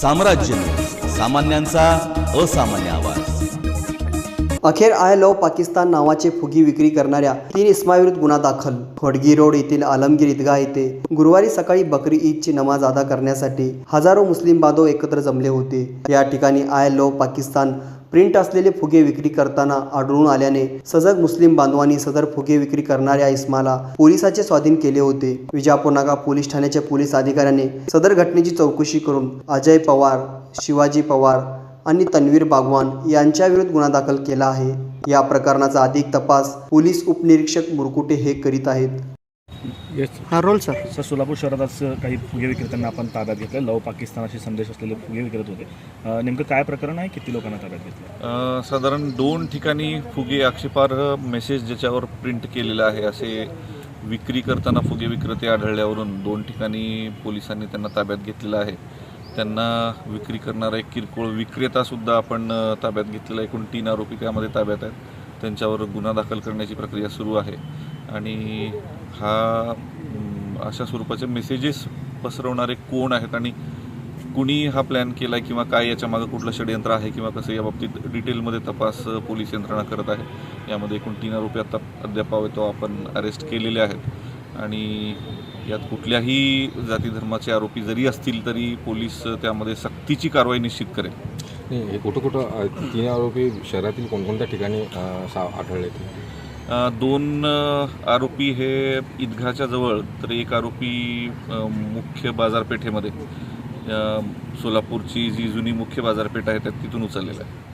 साम्राज्य सामान्यांचा असामान्य आवाज. अखेर आय लव पाकिस्तान नावाचे फुगी विक्री करणाऱ्या तीन इस्माविरुद्ध गुन्हा दाखल. खोडगी रोड येथील आलमगीर ईदगाह येथे गुरुवारी सकाळी बकरी ईदची नमाज अदा करण्यासाठी हजारो मुस्लिम बांधव एकत्र जमले होते. या ठिकाणी आय लव पाकिस्तान प्रिंट असलेले फुगे विक्री करताना आढळून आल्याने सजग मुस्लिम बांधवांनी सदर फुगे विक्री करणाऱ्या इस्माला पोलिसाचे स्वाधीन केले होते. विजापूर नागा पोलीस ठाण्याच्या पोलीस अधिकाऱ्याने सदर घटनेची चौकशी करून अजय पवार शिवाजी पवार आणि तन्वीर बागवान यांच्या विरुद्ध गुन्हा दाखल केला आहे. या प्रकरणाचा अधिक तपास पोलीस उपनिरीक्षक मुरकुटे हे करीत आहेत. येस हा रोल सर सर सोलापूर शहरात आज काही फुगे विक्रेत्यांना आपण ताब्यात घेतले लव पाकिस्तान असे संदेश असलेले फुगे विक्रेत होते. अं, नेमकं काय प्रकरण आहे? किती लोकांना ताब्यात घेतलं अ, साधारण दोन ठिकाणी फुगे आक्षेपार्ह मेसेज ज्याच्यावर प्रिंट केलेला आहे असे विक्री करताना फुगे विक्रेते आढळल्यावरून दोन ठिकाणी पोलिसांनी त्यांना ताब्यात घेतलेलं आहे. त्यांना विक्री करणारा एक किरकोळ विक्रेतासुद्धा आपण अ, ताब्यात घेतलेला एकूण तीन आरोपी त्यामध्ये ताब्यात आहेत. त्यांच्यावर गुन्हा दाखल करण्याची प्रक्रिया सुरू आहे. आणि हा अशा स्वरूपाचे मेसेजेस पसरवणारे कोण आहेत आणि कुणी हा प्लॅन केला किंवा काय याच्या मागं कुठलं षडयंत्र आहे किंवा कसं या बाबतीत डिटेलमध्ये तपास पोलीस यंत्रणा करत आहे? यामध्ये एकूण तीन आरोपी आता अद्याप तो आपण अरेस्ट केलेले आहेत. आणि यात कुठल्याही जाती धर्माचे आरोपी जरी असतील तरी पोलीस त्यामध्ये सक्तीची कारवाई निश्चित करेल. हे कुठं कुठं तीन आरोपी शहरातील कोणकोणत्या ठिकाणी सा आढळले दोन आरोपी हे ईदगाहच्या जवळ तर एक आरोपी मुख्य बाजारपेठेमध्ये सोलापूरची जी जुनी मुख्य बाजारपेठ आहे त्यात तिथून उचललेला आहे.